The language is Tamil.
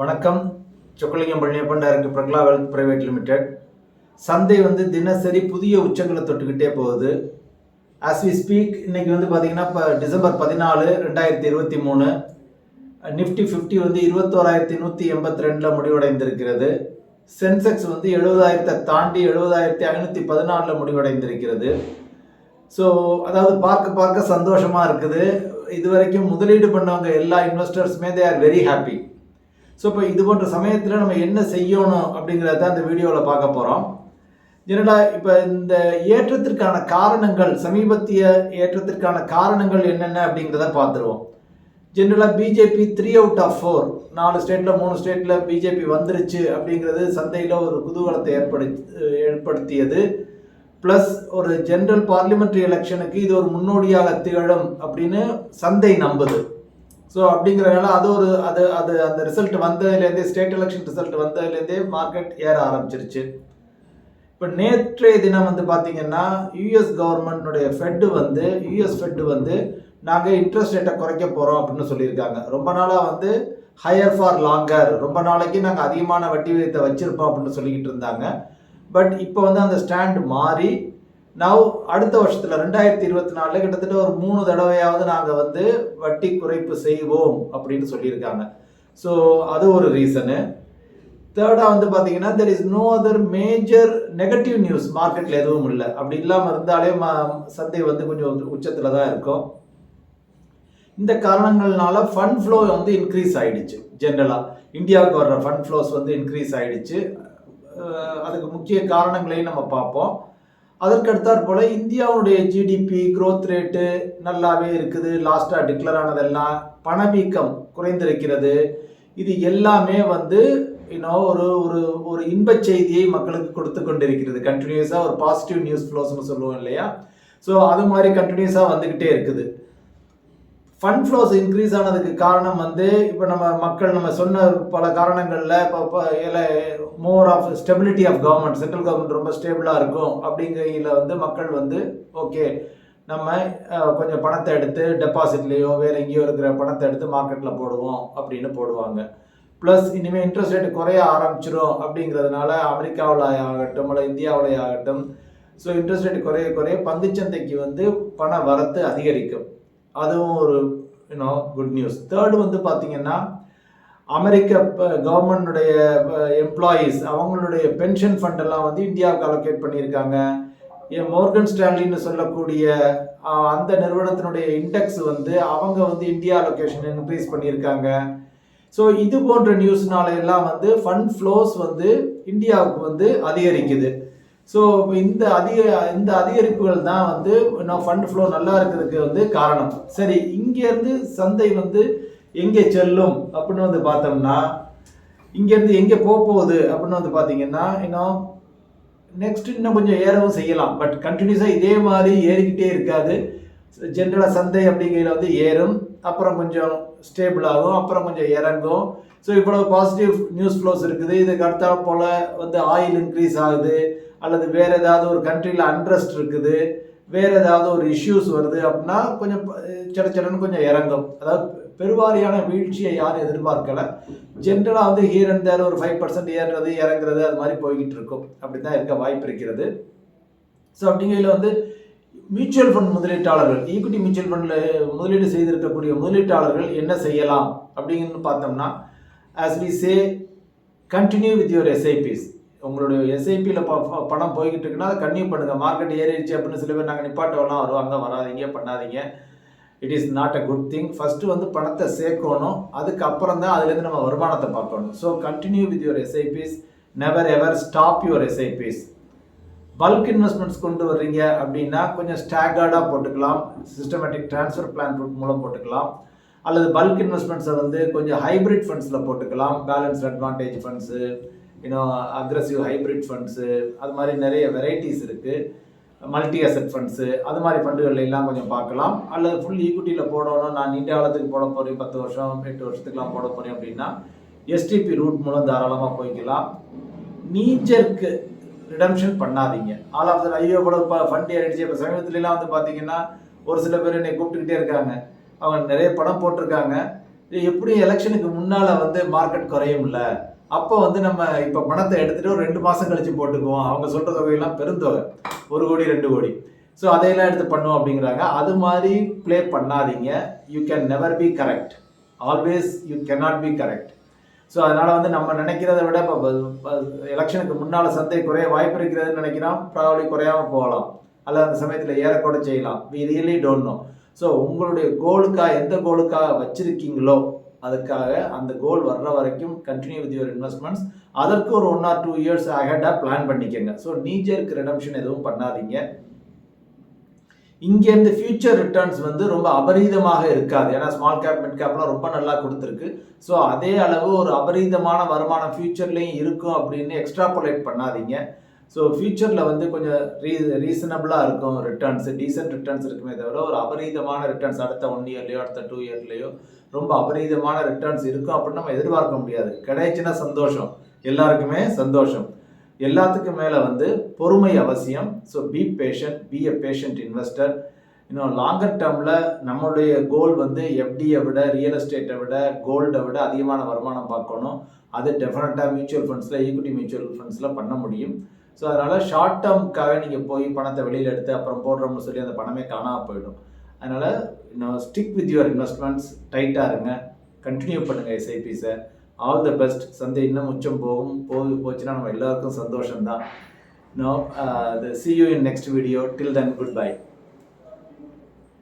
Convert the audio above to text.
வணக்கம். Chockalingam Palaniappan director Prakala wealth private limited. சந்தை வந்து தினசரி புதிய உச்சங்களை தொட்டுக்கிட்டே போகுது. ஆஸ் வி ஸ்பீக் இன்னைக்கு வந்து பார்த்தீங்கன்னா இப்போ டிசம்பர் பதினாலு ரெண்டாயிரத்தி இருபத்தி மூணு. நிஃப்டி ஃபிஃப்டி வந்து இருபத்தோராயிரத்தி நூற்றி எண்பத்தி ரெண்டில் முடிவடைந்திருக்கிறது. சென்செக்ஸ் வந்து எழுபதாயிரத்தை தாண்டி எழுபதாயிரத்தி ஐநூற்றி பதினாலில் முடிவடைந்திருக்கிறது. ஸோ அதாவது பார்க்க பார்க்க சந்தோஷமாக இருக்குது. இது வரைக்கும் முதலீடு பண்ணவங்க எல்லா இன்வெஸ்டர்ஸுமே they are very happy so இப்போ இது போன்ற சமயத்தில் நம்ம என்ன செய்யணும் அப்படிங்கிறத தான் இந்த வீடியோவில் பார்க்க போகிறோம் என்னடா இப்போ இந்த ஏற்றத்திற்கான காரணங்கள் சமீபத்திய ஏற்றத்திற்கான காரணங்கள் என்னென்ன அப்படிங்கிறத பார்த்துருவோம். ஜென்ரலாக BJP three out of four நாலு ஸ்டேட்டில் மூணு ஸ்டேட்டில் பிஜேபி வந்துருச்சு அப்படிங்கிறது சந்தையில் ஒரு குதூகலத்தை ஏற்படுத்தி ஏற்படுத்தியது. ப்ளஸ் ஒரு ஜென்ரல் பார்லிமெண்ட்ரி எலெக்ஷனுக்கு இது ஒரு முன்னோடியாக திகழும் அப்படின்னு சந்தை நம்புது. ஸோ அப்படிங்கிறனால அது ஒரு அது அது அந்த ரிசல்ட் வந்ததுலேருந்தே ஸ்டேட் எலெக்ஷன் ரிசல்ட் வந்ததுலேருந்தே மார்க்கெட் ஏற ஆரம்பிச்சிருச்சு. இப்போ நேற்றைய தினம் வந்து பார்த்தீங்கன்னா யூஎஸ் கவர்மெண்ட்னுடைய ஃபெட்டு வந்து யூஎஸ் ஃபெட்டு வந்து நாங்கள் இன்ட்ரெஸ்ட் ரேட்டை குறைக்க போகிறோம் அப்படின்னு சொல்லியிருக்காங்க. ரொம்ப நாளாக வந்து ஹையர் ஃபார் லாங்கர் ரொம்ப நாளைக்கு நாங்கள் அதிகமான வட்டி விகிதத்தை வச்சுருப்போம் அப்படின்னு சொல்லிக்கிட்டு இருந்தாங்க. பட் இப்போ வந்து அந்த ஸ்டாண்ட் மாறி நவ் அடுத்த வருஷத்தில் ரெண்டாயிரத்தி இருபத்தி நாலில் கிட்டத்தட்ட ஒரு மூணு தடவையாவது நாங்கள் வந்து வட்டி குறைப்பு செய்வோம் அப்படின்னு சொல்லியிருக்காங்க. ஸோ அது ஒரு ரீசனு தேர்டாக வந்து பார்த்தீங்கன்னா there is no other major negative news மார்க்கெட்டில் எதுவும் இல்லை. அப்படி இல்லாமல் இருந்தாலே மா சந்தை வந்து கொஞ்சம் உச்சத்தில் தான் இருக்கும். இந்த காரணங்கள்னால ஃபண்ட் ஃப்ளோ வந்து இன்க்ரீஸ் ஆயிடுச்சு ஜென்ரலாக இந்தியாவுக்கு வர்ற ஃபண்ட் ஃப்ளோஸ் வந்து இன்க்ரீஸ் ஆயிடுச்சு. அதுக்கு முக்கிய காரணங்களையும் நம்ம பார்ப்போம். அதற்கடுத்தாற் போல் இந்தியாவுடைய ஜிடிபி க்ரோத் ரேட்டு நல்லாவே இருக்குது. லாஸ்ட்டாக டிக்ளேர் ஆனதெல்லாம் பணவீக்கம் குறைந்திருக்கிறது. இது எல்லாமே வந்து இன்னும் ஒரு ஒரு ஒரு இன்பச் செய்தியை மக்களுக்கு கொடுத்து கொண்டிருக்கிறது. கண்டினியூஸாக ஒரு பாசிட்டிவ் நியூஸ் ஃப்ளோஸ்னு சொல்லுவோம் இல்லையா? ஸோ அது மாதிரி கண்டினியூஸாக வந்துக்கிட்டே இருக்குது. ஃபண்ட் ஃப்ளோஸ் இன்க்ரீஸ் ஆனதுக்கு காரணம் வந்து இப்போ நம்ம மக்கள் நம்ம சொன்ன பல காரணங்களில் இப்போ இல்லை more of stability of government central government ரொம்ப ஸ்டேபிளாக இருக்கும் அப்படிங்கையில் வந்து மக்கள் வந்து ஓகே நம்ம கொஞ்சம் பணத்தை எடுத்து டெபாசிட்லேயோ வேறு எங்கேயோ இருக்கிற பணத்தை எடுத்து மார்க்கெட்டில் போடுவோம் அப்படின்னு போடுவாங்க. ப்ளஸ் இனிமேல் இன்ட்ரெஸ்ட் ரேட் குறைய ஆரம்பிச்சிரும் அப்படிங்கிறதுனால அமெரிக்காவில் ஆகட்டும் இல்லை இந்தியாவிலே ஆகட்டும் ஸோ இன்ட்ரெஸ்ட் ரேட் குறைய குறைய பங்குச்சந்தைக்கு வந்து பண வரத்து அதிகரிக்கும். அதுவும் ஒரு யூனோ குட் நியூஸ் தேர்டு வந்து பார்த்தீங்கன்னா அமெரிக்க கவர்மெண்டுடைய எம்ப்ளாயீஸ் அவங்களுடைய பென்ஷன் ஃபண்ட் எல்லாம் வந்து இந்தியாவுக்கு அலோகேட் பண்ணியிருக்காங்க. ஏன் மோர்கன் ஸ்டான்லின்னு சொல்லக்கூடிய அந்த நிறுவனத்தினுடைய இண்டெக்ஸ் வந்து அவங்க வந்து இந்தியா அலோகேஷன் இன்க்ரீஸ் பண்ணியிருக்காங்க. ஸோ இது போன்ற நியூஸ்னால எல்லாம் வந்து ஃபண்ட் ஃப்ளோஸ் வந்து இந்தியாவுக்கு வந்து அதிகரிக்குது. ஸோ இந்த அதிக இந்த அதிகரிப்புகள் தான் வந்து இன்னும் ஃபண்ட் ஃப்ளோ நல்லா இருக்கிறதுக்கு வந்து காரணம். சரி இங்கேருந்து சந்தை வந்து எங்கே செல்லும் அப்படின்னு வந்து பார்த்தோம்னா இங்கேருந்து எங்கே போக போகுது அப்படின்னு வந்து பார்த்தீங்கன்னா இன்னும் நெக்ஸ்ட் இன்னும் கொஞ்சம் ஏறவும் செய்யலாம். பட் கண்டினியூஸாக இதே மாதிரி ஏறிக்கிட்டே இருக்காது. ஜென்ரலாக சந்தை அப்படிங்கையில் வந்து ஏறும். அப்புறம் கொஞ்சம் ஸ்டேபிள் ஆகும். அப்புறம் கொஞ்சம் இறங்கும். ஸோ இவ்வளோ பாசிட்டிவ் நியூஸ் ஃப்ளோஸ் இருக்குது. இதுக்கு அடுத்தா போல் வந்து ஆயில் இன்க்ரீஸ் ஆகுது. அல்லது வேறு ஏதாவது ஒரு கண்ட்ரியில் அன்ட்ரஸ்ட் இருக்குது வேறு ஏதாவது ஒரு இஷ்யூஸ் வருது அப்படின்னா கொஞ்சம் சிட சிடன்னு கொஞ்சம் இறங்கும். அதாவது பெருவாரியான வீழ்ச்சியை யாரும் எதிர்பார்க்கல. ஜென்ரலாக வந்து ஹீர் அண்ட் தேர் ஒரு ஃபைவ் பர்சன்ட் ஏறுறது இறங்குறது அது மாதிரி போய்கிட்டு இருக்கும். அப்படி தான் இருக்க வாய்ப்பு இருக்கிறது. ஸோ அப்படிங்கையில் வந்து மியூச்சுவல் ஃபண்ட் முதலீட்டாளர்கள் ஈக்விட்டி மியூச்சுவல் ஃபண்டில் முதலீடு செய்திருக்கக்கூடிய முதலீட்டாளர்கள் என்ன செய்யலாம் அப்படிங்கன்னு பார்த்தோம்னா as we say continue with your SIPs உங்களுடைய எஸ்ஐபியில் பணம் போய்கிட்டு இருக்குன்னா அதை கன்டினியூ பண்ணுங்கள் மார்க்கெட் ஏறிடுச்சு அப்படின்னு சில பேர் நாங்கள் நிப்பாட்டவெல்லாம் வருவாங்க. வராதீங்க பண்ணாதீங்க. It is not a good thing first வந்து பணத்தை சேர்க்கணும். அதுக்கப்புறம் தான் அதுலேருந்து நம்ம வருமானத்தை பார்க்கணும். So continue with your SIPs never ever stop your SIPs bulk investments கொண்டு வர்றீங்க அப்படின்னா கொஞ்சம் ஸ்டாகர்டாக போட்டுக்கலாம். சிஸ்டமேட்டிக் ட்ரான்ஸ்ஃபர் பிளான் மூலம் போட்டுக்கலாம். அல்லது பல்க் இன்வெஸ்ட்மெண்ட்ஸை வந்து கொஞ்சம் ஹைபிரிட் ஃபண்ட்ஸில் போட்டுக்கலாம். பேலன்ஸ் அட்வான்டேஜ் ஃபண்ட்ஸு இன்னும் அக்ரஸிவ் ஹைபிரிட் ஃபண்ட்ஸு அது மாதிரி நிறைய வெரைட்டிஸ் இருக்குது மல்டி அசெட் ஃபண்ட்ஸு அது மாதிரி ஃபண்டுகள் எல்லாம் கொஞ்சம் பார்க்கலாம். அல்லது ஃபுல் ஈக்குட்டியில் போடணும். நான் நீண்ட காலத்துக்கு போட போகிறேன் பத்து வருஷம் எட்டு வருஷத்துக்குலாம் போட போகிறேன் அப்படின்னா எஸ்டிபி ரூட் மூலம் தாராளமாக போய்க்கலாம். நீச்சருக்கு ரிடம்ஷன் பண்ணாதீங்க. ஆல் ஆஃப் தர் ஐயோ கூட இப்போ ஃபண்ட் ஏறிடுச்சு. இப்போ சமீபத்துலலாம் வந்து பார்த்தீங்கன்னா ஒரு சில பேர் என்னை கூப்பிட்டுக்கிட்டே இருக்காங்க. அவங்க நிறைய பணம் போட்டிருக்காங்க. எப்படி எலெக்ஷனுக்கு முன்னால் வந்து மார்க்கெட் குறையும்ல. அப்போ வந்து நம்ம இப்போ பணத்தை எடுத்துட்டு ஒரு ரெண்டு மாசம் கழிச்சு போட்டுக்குவோம். அவங்க சொல்ற தொகையெல்லாம் பெருந்தொகை ஒரு கோடி ரெண்டு கோடி. ஸோ அதையெல்லாம் எடுத்து பண்ணுவோம் அப்படிங்கிறாங்க. அது மாதிரி ப்ளே பண்ணாதீங்க. You can never be correct always you cannot be correct so அதனால வந்து நம்ம நினைக்கிறத விட இப்போ எலெக்ஷனுக்கு முன்னால் சந்தை குறைய வாய்ப்பு இருக்கிறதுன்னு நினைக்கிறோம். ப்ராபலி குறையாம போகலாம். அல்ல அந்த சமயத்தில் ஏறக்கூட செய்யலாம். We really don't know so உங்களுடைய கோலுக்காக எந்த கோலுக்காக வச்சுருக்கீங்களோ அதுக்காக அந்த கோல் வர்ற வரைக்கும் கண்டினியூ வித் யுவர் இன்வெஸ்ட்மெண்ட்ஸ் அதற்கு ஒரு ஒன் ஆர் டூ இயர்ஸ் அஹெடாக பிளான் பண்ணிக்கோங்க. ஸோ நீஜருக்கு ரிடம்ஷன் எதுவும் பண்ணாதீங்க. இங்கேருந்து ஃபியூச்சர் ரிட்டர்ன்ஸ் வந்து ரொம்ப அபரீதமாக இருக்காது. ஏன்னா ஸ்மால் கேப் மிட் கேப்லாம் ரொம்ப நல்லா கொடுத்துருக்கு. ஸோ அதே அளவு ஒரு அபரீதமான வருமானம் ஃபியூச்சர்லேயும் இருக்கும் அப்படின்னு எக்ஸ்ட்ராபுலேட் பண்ணாதீங்க. ஸோ ஃபியூச்சரில் வந்து கொஞ்சம் ரீ ரீசனபிளாக இருக்கும் ரிட்டர்ன்ஸ் டீசென்ட் ரிட்டர்ன்ஸ் இருக்குமே தவிர ஒரு அபரீதமான ரிட்டர்ன்ஸ் அடுத்த ஒன் இயர்லையோ அடுத்த டூ இயர்லையோ ரொம்ப அபரீதமான ரிட்டர்ன்ஸ் இருக்கும் அப்படின்னு நம்ம எதிர்பார்க்க முடியாது. கிடைச்சுன்னா சந்தோஷம். எல்லாருக்குமே சந்தோஷம். எல்லாத்துக்கும் மேலே வந்து பொறுமை அவசியம். So be patient be a patient investor இன்னும் லாங்கர் டேர்மில் நம்மளுடைய கோல் வந்து எஃப்டியை விட ரியல் எஸ்டேட்டை விட கோல்டை விட அதிகமான வருமானம் பார்க்கணும். அது டெஃபினட்டாக மியூச்சுவல் ஃபண்ட்ஸில் ஈக்விட்டி மியூச்சுவல் ஃபண்ட்ஸில் பண்ண முடியும். ஸோ அதனால் ஷார்ட் டேர்முக்காக நீங்கள் போய் பணத்தை வெளியில் எடுத்து அப்புறம் போடுறோம்னு சொல்லி அந்த பணமே காணாமல் போயிடும். அதனால் இன்னும் ஸ்டிக் வித் யுவர் இன்வெஸ்ட்மெண்ட்ஸ் டைட்டாக இருங்க. கண்டினியூ பண்ணுங்கள் எஸ்ஐபிஸை ஆல் த பெஸ்ட் சந்தை இன்னும் உச்சம் போகும். போய் போச்சுன்னா நம்ம எல்லாருக்கும் சந்தோஷம்தான். No see you in next video till then goodbye